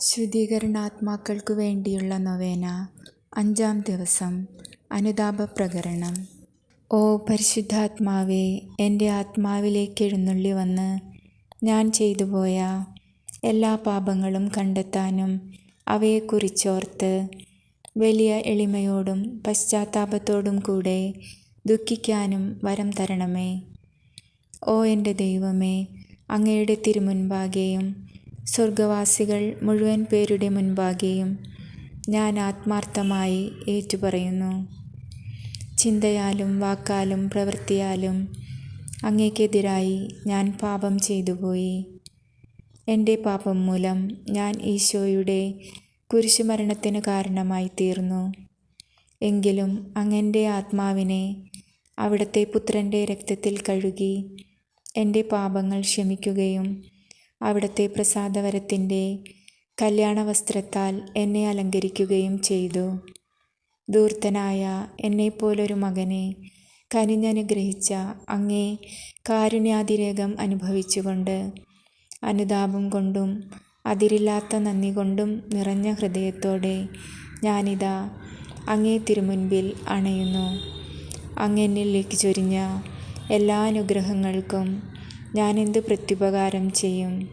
ശുദ്ധീകരണാത്മാക്കൾക്കു വേണ്ടിയുള്ള നൊവേന അഞ്ചാം ദിവസം അനുതാപ പ്രകരണം. ഓ പരിശുദ്ധാത്മാവേ എന്റെ ആത്മാവിലേക്ക് എഴുന്നള്ളി വന്ന് ഞാൻ ചെയ്തുപോയ എല്ലാ പാപങ്ങളും കണ്ടെത്താനും അവയെക്കുറിച്ചോർത്ത് വലിയ എളിമയോടും പശ്ചാത്താപത്തോടും കൂടെ ദുഃഖിക്കാനും വരം തരണമേ. ഓ എന്റെ ദൈവമേ അങ്ങയുടെ തിരുമുൻപാകെയും സ്വർഗവാസികൾ മുഴുവൻ പേരുടെ മുൻപാകെയും ഞാൻ ആത്മാർത്ഥമായി ഏറ്റുപറയുന്നു. ചിന്തയാലും വാക്കാലും പ്രവൃത്തിയാലും അങ്ങേക്കെതിരായി ഞാൻ പാപം ചെയ്തുപോയി. എന്റെ പാപം മൂലം ഞാൻ ഈശോയുടെ കുരിശുമരണത്തിന് കാരണമായി തീർന്നു. എങ്കിലും അങ്ങന്റെ ആത്മാവിനെ അവിടുത്തെ പുത്രന്റെ രക്തത്തിൽ കഴുകി എന്റെ പാപങ്ങൾ ക്ഷമിക്കുകയും അവിടുത്തെ പ്രസാദവരത്തിന്റെ കല്യാണ വസ്ത്രത്താൽ എന്നെ അലങ്കരിക്കുകയും ചെയ്തു. ധൂർത്തനായ എന്നെപ്പോലൊരു മകനെ കനിഞ്ഞനുഗ്രഹിച്ച അങ്ങേ കാരുണ്യാതിരേകം അനുഭവിച്ചുകൊണ്ട് അനുതാപം കൊണ്ടും അതിരില്ലാത്ത നന്ദി കൊണ്ടും നിറഞ്ഞ ഹൃദയത്തോടെ ഞാനിതാ അങ്ങേ തിരുമുൻപിൽ അണയുന്നു. അങ്ങെന്നിലേക്ക് ചൊരിഞ്ഞ എല്ലാ അനുഗ്രഹങ്ങൾക്കും ഞാനെന്ത് പ്രത്യുപകാരം ചെയ്യും?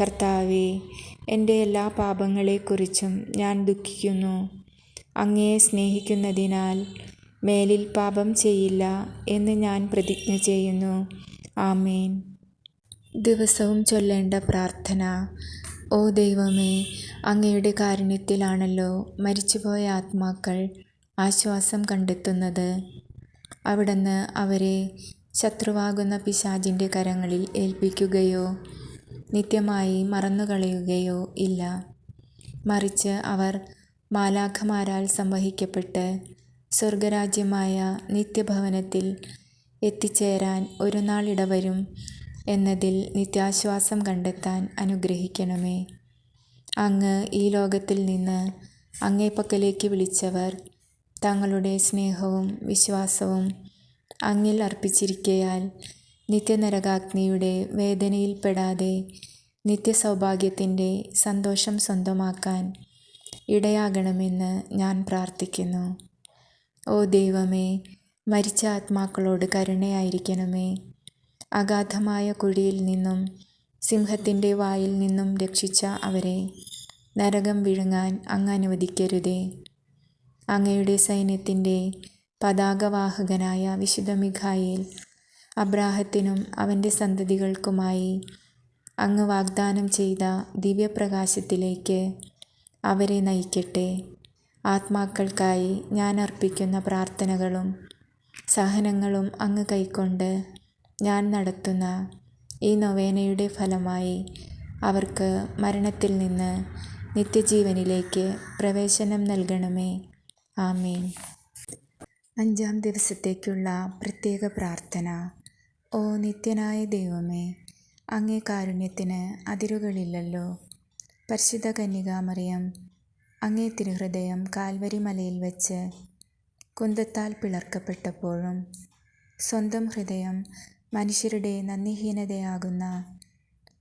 കർത്താവേ എന്റെ എല്ലാ പാപങ്ങളെക്കുറിച്ചും ഞാൻ ദുഃഖിക്കുന്നു. അങ്ങയെ സ്നേഹിക്കുന്നതിനാൽ മേലിൽ പാപം ചെയ്യില്ല എന്ന് ഞാൻ പ്രതിജ്ഞ ചെയ്യുന്നു. ആമേൻ. ദിവസവും ചൊല്ലേണ്ട പ്രാർത്ഥന. ഓ ദൈവമേ അങ്ങയുടെ കാരുണ്യത്തിലാണല്ലോ മരിച്ചുപോയ ആത്മാക്കൾ ആശ്വാസം കണ്ടെത്തുന്നത്. അവിടുന്ന് അവരെ ശത്രുവാകുന്ന പിശാചിന്റെ കരങ്ങളിൽ ഏൽപ്പിക്കുകയോ നിത്യമായി മറന്നുകളയുകയോ ഇല്ല. മറിച്ച് അവർ മാലാഖമാരാൽ സംവഹിക്കപ്പെട്ട് സ്വർഗരാജ്യമായ നിത്യഭവനത്തിൽ എത്തിച്ചേരാൻ ഒരു നാളിടവരും എന്നതിൽ നിത്യാശ്വാസം കണ്ടെത്താൻ അനുഗ്രഹിക്കണമേ. അങ്ങ് ഈ ലോകത്തിൽ നിന്ന് അങ്ങേപ്പക്കലേക്ക് വിളിച്ചവർ തങ്ങളുടെ സ്നേഹവും വിശ്വാസവും അങ്ങിൽ അർപ്പിച്ചിരിക്കയാൽ നിത്യനരകാഗ്നിയുടെ വേദനയിൽപ്പെടാതെ നിത്യസൗഭാഗ്യത്തിന്റെ സന്തോഷം സ്വന്തമാക്കാൻ ഇടയാകണമെന്ന് ഞാൻ പ്രാർത്ഥിക്കുന്നു. ഓ ദൈവമേ മരിച്ച ആത്മാക്കളോട് കരുണയായിരിക്കണമേ. അഗാധമായ കുഴിയിൽ നിന്നും സിംഹത്തിന്റെ വായിൽ നിന്നും രക്ഷിച്ച അവരെ നരകം വിഴുങ്ങാൻ അങ്ങ് അനുവദിക്കരുതേ. അങ്ങയുടെ സൈന്യത്തിന്റെ പതാകവാഹകനായ വിശുദ്ധ മിഖായേൽ അബ്രാഹത്തിനും അവന്റെ സന്തതികൾക്കുമായി അങ്ങ് വാഗ്ദാനം ചെയ്ത ദിവ്യപ്രകാശത്തിലേക്ക് അവരെ നയിക്കട്ടെ. ആത്മാക്കൾക്കായി ഞാൻ അർപ്പിക്കുന്ന പ്രാർത്ഥനകളും സഹനങ്ങളും അങ്ങ് കൈക്കൊണ്ട് ഞാൻ നടത്തുന്ന ഈ നൊവേനയുടെ ഫലമായി അവർക്ക് മരണത്തിൽ നിന്ന് നിത്യജീവനിലേക്ക് പ്രവേശനം നൽകണമേ. ആമേൻ. അഞ്ചാം ദിവസത്തേക്കുള്ള പ്രത്യേക പ്രാർത്ഥന. ഓ നിത്യനായ ദൈവമേ അങ്ങേ കാരുണ്യത്തിന് അതിരുകളില്ലല്ലോ. പരിശുദ്ധ കന്യകാമറിയം അങ്ങേ തിരുഹൃദയം കാൽവരി മലയിൽ വച്ച് കുന്തത്താൽ പിളർക്കപ്പെട്ടപ്പോഴും സ്വന്തം ഹൃദയം മനുഷ്യരുടെ നന്ദിഹീനതയാകുന്ന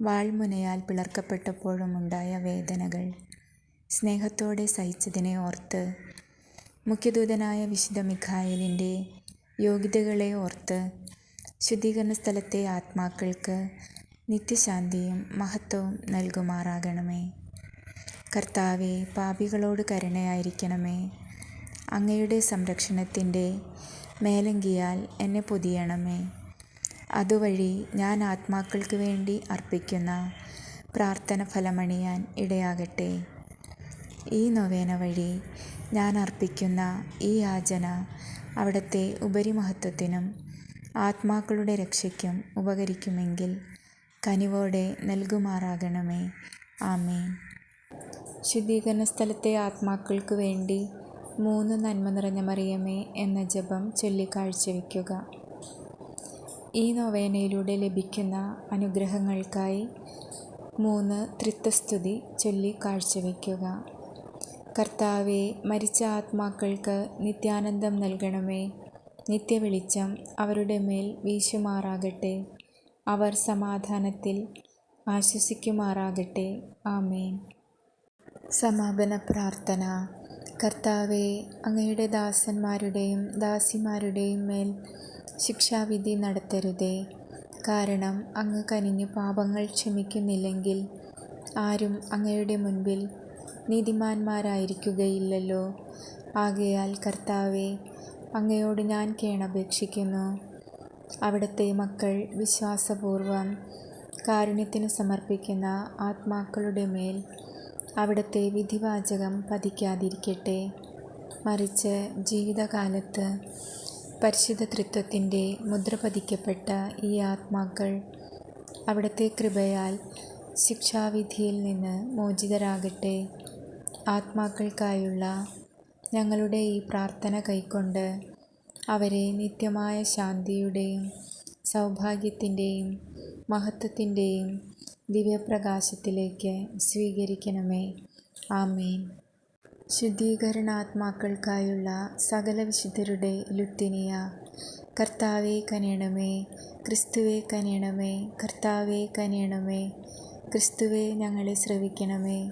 വാൾമുനയാൽ പിളർക്കപ്പെട്ടപ്പോഴും ഉണ്ടായ വേദനകൾ സ്നേഹത്തോടെ സഹിച്ചതിനെ ഓർത്ത് മുഖ്യദൂതനായ വിശുദ്ധ മിഖായലിന്റെ യോഗ്യതകളെ ഓർത്ത് ശുദ്ധീകരണ സ്ഥലത്തെ ആത്മാക്കൾക്ക് നിത്യശാന്തിയും മഹത്വവും നൽകുമാറാകണമേ. കർത്താവെ പാപികളോട് കരുണയായിരിക്കണമേ. അങ്ങയുടെ സംരക്ഷണത്തിന്റെ മേലങ്കിയാൽ എന്നെ പൊതിയണമേ. അതുവഴി ഞാൻ ആത്മാക്കൾക്ക് വേണ്ടി അർപ്പിക്കുന്ന പ്രാർത്ഥന ഫലമണിയാൻ ഇടയാകട്ടെ. ഈ നൊവേന വഴി ഞാൻ അർപ്പിക്കുന്ന ഈ യാചന അവിടുത്തെ ഉപരിമഹത്വത്തിനും ആത്മാക്കളുടെ രക്ഷയ്ക്കും ഉപകരിക്കുമെങ്കിൽ കനിവോടെ നൽകുമാറാകണമേ. ആമേൻ. ശുദ്ധീകരണ സ്ഥലത്തെ ആത്മാക്കൾക്ക് വേണ്ടി മൂന്ന് നന്മ നിറഞ്ഞ മറിയമേ എന്ന ജപം ചൊല്ലിക്കാഴ്ചവെക്കുക. ഈ നൊവേനയിലൂടെ ലഭിക്കുന്ന അനുഗ്രഹങ്ങൾക്കായി മൂന്ന് ത്രിത്വസ്തുതി ചൊല്ലി കാഴ്ചവെക്കുക കർത്താവെ മരിച്ച ആത്മാക്കൾക്ക് നിത്യാനന്ദം നൽകണമേ. നിത്യവെളിച്ചം അവരുടെ മേൽ വീശുമാറാകട്ടെ. അവർ സമാധാനത്തിൽ ആശ്വസിക്കുമാറാകട്ടെ. ആമേൻ. സമാപന പ്രാർത്ഥന. കർത്താവെ അങ്ങയുടെ ദാസന്മാരുടെയും ദാസിമാരുടെയും മേൽ ശിക്ഷാവിധി നടത്തരുതേ. കാരണം അങ്ങ് കനിഞ്ഞു പാപങ്ങൾ ക്ഷമിക്കുന്നില്ലെങ്കിൽ ആരും അങ്ങയുടെ മുൻപിൽ നീതിമാന്മാരായിരിക്കുകയില്ലല്ലോ. ആകയാൽ കർത്താവെ അങ്ങയോട് ഞാൻ കേണപേക്ഷിക്കുന്നു. അവിടുത്തെ മക്കൾ വിശ്വാസപൂർവം കാരുണ്യത്തിന് സമർപ്പിക്കുന്ന ആത്മാക്കളുടെ മേൽ അവിടുത്തെ വിധിവാചകം പതിക്കാതിരിക്കട്ടെ. മറിച്ച് ജീവിതകാലത്ത് പരിശുദ്ധ തൃത്വത്തിന്റെ മുദ്ര പതിക്കപ്പെട്ട ഈ ആത്മാക്കൾ അവിടുത്തെ കൃപയാൽ ശിക്ഷാവിധിയിൽ നിന്ന് മോചിതരാകട്ടെ. ആത്മാക്കൾക്കായുള്ള ഞങ്ങളുടെ ഈ പ്രാർത്ഥന കൈക്കൊണ്ട് അവരെ നിത്യമായ ശാന്തിയുടെയും സൗഭാഗ്യത്തിന്റെയും മഹത്വത്തിന്റെയും ദിവ്യപ്രകാശത്തിലേക്ക് സ്വീകരിക്കണമേ. ആമേൻ. ശുദ്ധീകരണാത്മാക്കൾക്കായുള്ള സകല വിശുദ്ധരുടെ ലുത്തിനിയ കർത്താവെ കനിയണമേ ക്രിസ്തുവെ കനിയണമേ കർത്താവെ കനിയണമേ ക്രിസ്തുവെ ഞങ്ങളെ ശ്രവിക്കണമേ.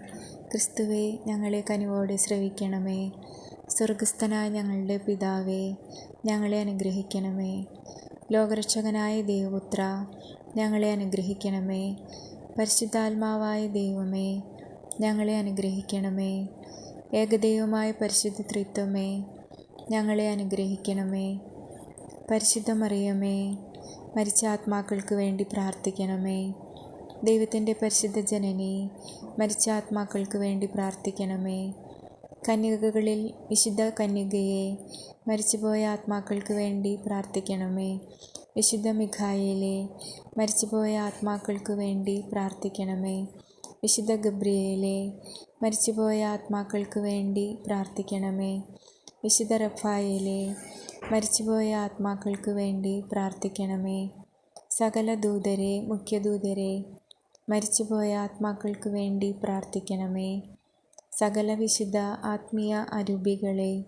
ക്രിസ്തുവെ ഞങ്ങളെ കനിവോടെ ശ്രവിക്കണമേ സ്വർഗസ്ഥനായ ഞങ്ങളുടെ പിതാവേ ഞങ്ങളെ അനുഗ്രഹിക്കണമേ. ലോകരക്ഷകനായ ദൈവപുത്ര ഞങ്ങളെ അനുഗ്രഹിക്കണമേ. പരിശുദ്ധാത്മാവായ ദൈവമേ ഞങ്ങളെ അനുഗ്രഹിക്കണമേ. ഏകദൈവമായ പരിശുദ്ധ ത്രിത്വമേ ഞങ്ങളെ അനുഗ്രഹിക്കണമേ. പരിശുദ്ധമറിയമേ മരിച്ച ആത്മാക്കൾക്ക് വേണ്ടി പ്രാർത്ഥിക്കണമേ. ദൈവത്തിന്റെ പരിശുദ്ധ ജനനി മരിച്ച ആത്മാക്കൾക്ക് വേണ്ടി പ്രാർത്ഥിക്കണമേ. കന്യകകളിൽ വിശുദ്ധ കന്യകയെ മരിച്ചുപോയ ആത്മാക്കൾക്ക് വേണ്ടി പ്രാർത്ഥിക്കണമേ. വിശുദ്ധ മിഖായേലെ മരിച്ചുപോയ ആത്മാക്കൾക്ക് വേണ്ടി പ്രാർത്ഥിക്കണമേ. വിശുദ്ധ ഗബ്രിയേലെ മരിച്ചുപോയ ആത്മാക്കൾക്ക് വേണ്ടി പ്രാർത്ഥിക്കണമേ. വിശുദ്ധ റഫായേലെ മരിച്ചുപോയ ആത്മാക്കൾക്ക് വേണ്ടി പ്രാർത്ഥിക്കണമേ. സകല ദൂതരെ മുഖ്യദൂതരെ മരിച്ചുപോയ ആത്മാക്കൾക്ക് വേണ്ടി പ്രാർത്ഥിക്കണമേ. സകല വിശുദ്ധ ആത്മീയ അരൂപികളെ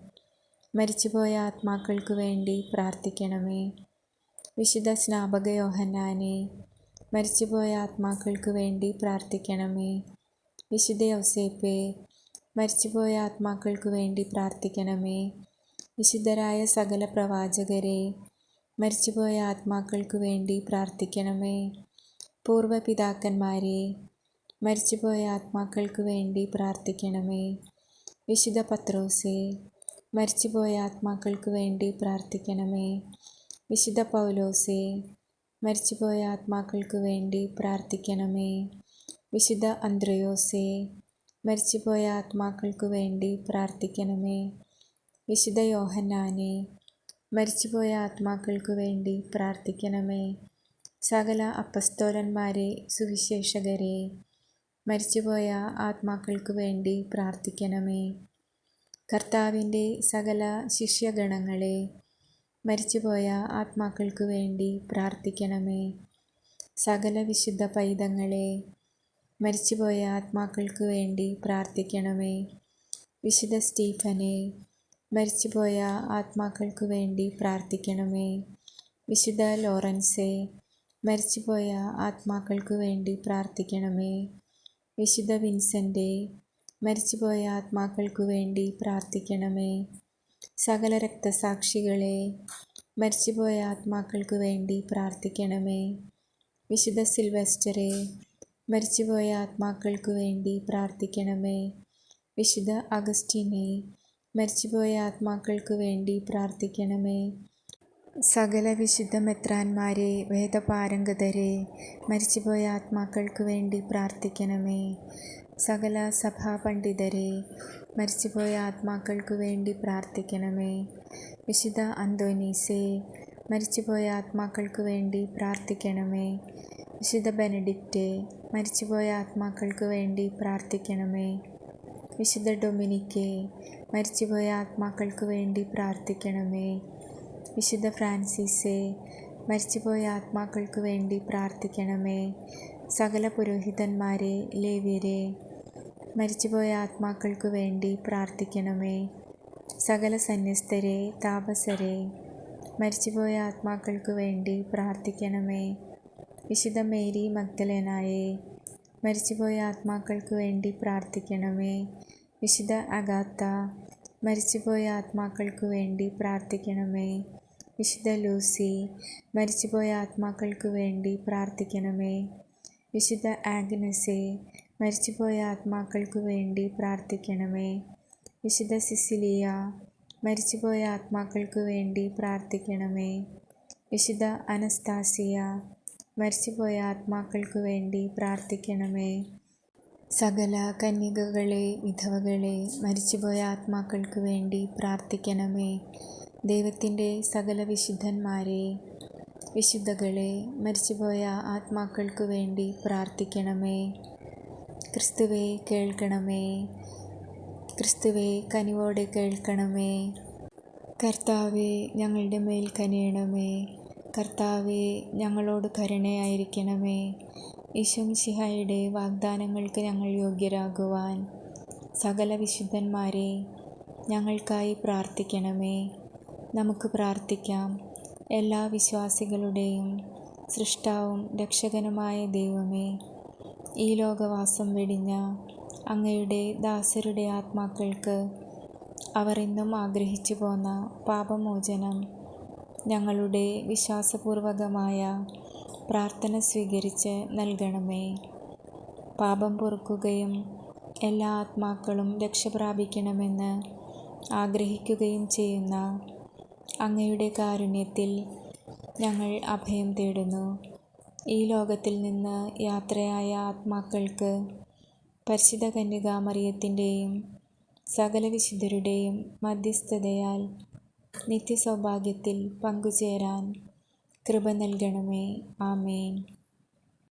മരിച്ചുപോയ ആത്മാക്കൾക്ക് വേണ്ടി പ്രാർത്ഥിക്കണമേ. വിശുദ്ധ സ്നാപക യോഹന്നാനെ മരിച്ചുപോയ ആത്മാക്കൾക്ക് വേണ്ടി പ്രാർത്ഥിക്കണമേ. വിശുദ്ധ ഔസേപ്പെ മരിച്ചുപോയ ആത്മാക്കൾക്ക് വേണ്ടി പ്രാർത്ഥിക്കണമേ. വിശുദ്ധരായ സകല പ്രവാചകരെ മരിച്ചുപോയ ആത്മാക്കൾക്ക് വേണ്ടി പ്രാർത്ഥിക്കണമേ. പൂർവപിതാക്കന്മാരെ മരിച്ചുപോയ ആത്മാക്കൾക്ക് വേണ്ടി പ്രാർത്ഥിക്കണമേ. വിശുദ്ധ പത്രോസെ മരിച്ചുപോയ ആത്മാക്കൾക്ക് വേണ്ടി പ്രാർത്ഥിക്കണമേ. വിശുദ്ധ പൗലോസെ മരിച്ചുപോയ ആത്മാക്കൾക്ക് വേണ്ടി പ്രാർത്ഥിക്കണമേ. വിശുദ്ധ അന്ത്രയോസെ മരിച്ചുപോയ ആത്മാക്കൾക്ക് വേണ്ടി പ്രാർത്ഥിക്കണമേ. വിശുദ്ധ യോഹന്നാനെ മരിച്ചുപോയ ആത്മാക്കൾക്ക് വേണ്ടി പ്രാർത്ഥിക്കണമേ. സകല അപ്പസ്തോലന്മാരെ സുവിശേഷകരെ മരിച്ചുപോയ ആത്മാക്കൾക്ക് വേണ്ടി പ്രാർത്ഥിക്കണമേ. കർത്താവിന്റെ സകല ശിഷ്യഗണങ്ങളെ മരിച്ചുപോയ ആത്മാക്കൾക്ക് വേണ്ടി പ്രാർത്ഥിക്കണമേ. സകല വിശുദ്ധ പൈതങ്ങളെ മരിച്ചുപോയ ആത്മാക്കൾക്ക് വേണ്ടി പ്രാർത്ഥിക്കണമേ. വിശുദ്ധ സ്റ്റീഫനെ മരിച്ചുപോയ ആത്മാക്കൾക്ക് വേണ്ടി പ്രാർത്ഥിക്കണമേ. വിശുദ്ധ ലോറൻസെ മരിച്ചുപോയ ആത്മാക്കൾക്ക് വേണ്ടി പ്രാർത്ഥിക്കണമേ. വിശുദ്ധ വിൻസെന്റെ മരിച്ചുപോയ ആത്മാക്കൾക്ക് വേണ്ടി പ്രാർത്ഥിക്കണമേ. സകല രക്തസാക്ഷികളെ മരിച്ചുപോയ ആത്മാക്കൾക്ക് വേണ്ടി പ്രാർത്ഥിക്കണമേ. വിശുദ്ധ സിൽവസ്റ്ററെ മരിച്ചുപോയ ആത്മാക്കൾക്ക് വേണ്ടി പ്രാർത്ഥിക്കണമേ. വിശുദ്ധ അഗസ്റ്റിനെ മരിച്ചുപോയ ആത്മാക്കൾക്ക് വേണ്ടി പ്രാർത്ഥിക്കണമേ. സകല വിശുദ്ധ മെത്രാന്മാരെ വേദപാരംഗതരെ മരിച്ചുപോയ ആത്മാക്കൾക്ക് വേണ്ടി പ്രാർത്ഥിക്കണമേ. സകല സഭാ സഭാപണ്ഡിതരെ മരിച്ചുപോയ ആത്മാക്കൾക്ക് വേണ്ടി പ്രാർത്ഥിക്കണമേ. വിശുദ്ധ അന്തോനീസെ മരിച്ചുപോയ ആത്മാക്കൾക്ക് വേണ്ടി പ്രാർത്ഥിക്കണമേ. വിശുദ്ധ ബെനഡിക്റ്റ് മരിച്ചുപോയ ആത്മാക്കൾക്ക് വേണ്ടി പ്രാർത്ഥിക്കണമേ. വിശുദ്ധ ഡൊമിനിക്കെ മരിച്ചുപോയ ആത്മാക്കൾക്ക് വേണ്ടി പ്രാർത്ഥിക്കണമേ. വിശുദ്ധ ഫ്രാൻസിസെ മരിച്ചുപോയ ആത്മാക്കൾക്ക് വേണ്ടി പ്രാർത്ഥിക്കണമേ. സകല പുരോഹിതന്മാരെ ലേവ്യരെ മരിച്ചുപോയ ആത്മാക്കൾക്ക് വേണ്ടി പ്രാർത്ഥിക്കണമേ. സകല സന്യസ്തരെ താപസരെ മരിച്ചുപോയ ആത്മാക്കൾക്ക് വേണ്ടി പ്രാർത്ഥിക്കണമേ. വിശുദ്ധ മേരി മക്തലേനായെ മരിച്ചുപോയ ആത്മാക്കൾക്ക് വേണ്ടി പ്രാർത്ഥിക്കണമേ. വിശുദ്ധ അഗാത്ത മരിച്ചുപോയ ആത്മാക്കൾക്ക് വേണ്ടി പ്രാർത്ഥിക്കണമേ. വിശുദ്ധ ലൂസി മരിച്ചുപോയ ആത്മാക്കൾക്ക് വേണ്ടി പ്രാർത്ഥിക്കണമേ. വിശുദ്ധ ആഗ്നസെ മരിച്ചുപോയ ആത്മാക്കൾക്ക് വേണ്ടി പ്രാർത്ഥിക്കണമേ. വിശുദ്ധ സിസിലിയ മരിച്ചുപോയ ആത്മാക്കൾക്ക് വേണ്ടി പ്രാർത്ഥിക്കണമേ. വിശുദ്ധ അനസ്താസിയ മരിച്ചുപോയ ആത്മാക്കൾക്ക് വേണ്ടി പ്രാർത്ഥിക്കണമേ. സകല കന്യകകളെ വിധവകളെ മരിച്ചുപോയ ആത്മാക്കൾക്ക് വേണ്ടി പ്രാർത്ഥിക്കണമേ. ദൈവത്തിന്റെ സകല വിശുദ്ധന്മാരെ വിശുദ്ധകളെ മരിച്ചുപോയ ആത്മാക്കൾക്ക് വേണ്ടി പ്രാർത്ഥിക്കണമേ. ക്രിസ്തുവെ കേൾക്കണമേ. ക്രിസ്തുവെ കനിവോടെ കേൾക്കണമേ. കർത്താവെ ഞങ്ങളുടെ മേൽ കനിയണമേ. കർത്താവെ ഞങ്ങളോട് കരുണയായിരിക്കണമേ. ഈശോമിശിഹായുടെ വാഗ്ദാനങ്ങൾക്ക് ഞങ്ങൾ യോഗ്യരാകുവാൻ സകല വിശുദ്ധന്മാരെ ഞങ്ങൾക്കായി പ്രാർത്ഥിക്കണമേ. നമുക്ക് പ്രാർത്ഥിക്കാം. എല്ലാ വിശ്വാസികളുടെയും സൃഷ്ടാവും രക്ഷകനുമായ ദൈവമേ ഈ ലോകവാസം വെടിഞ്ഞ അങ്ങയുടെ ദാസരുടെ ആത്മാക്കൾക്ക് അവർ ഇന്നും ആഗ്രഹിച്ചു പോന്ന പാപമോചനം ഞങ്ങളുടെ വിശ്വാസപൂർവകമായ പ്രാർത്ഥന സ്വീകരിച്ച് നൽകണമേ. പാപം പൊറുക്കുകയും എല്ലാ ആത്മാക്കളും രക്ഷപ്രാപിക്കണമെന്ന് ആഗ്രഹിക്കുകയും ചെയ്യുന്ന അങ്ങയുടെ കാരുണ്യത്തിൽ ഞങ്ങൾ അഭയം തേടുന്നു. ഈ ലോകത്തിൽ നിന്ന് യാത്രയായ ആത്മാക്കൾക്ക് പരിശുദ്ധ കന്യകാമറിയത്തിന്റെയും സകല വിശുദ്ധരുടെയും മധ്യസ്ഥതയാൽ നിത്യസൗഭാഗ്യത്തിൽ പങ്കുചേരാൻ കൃപ നൽകണമേ. ആമേൻ.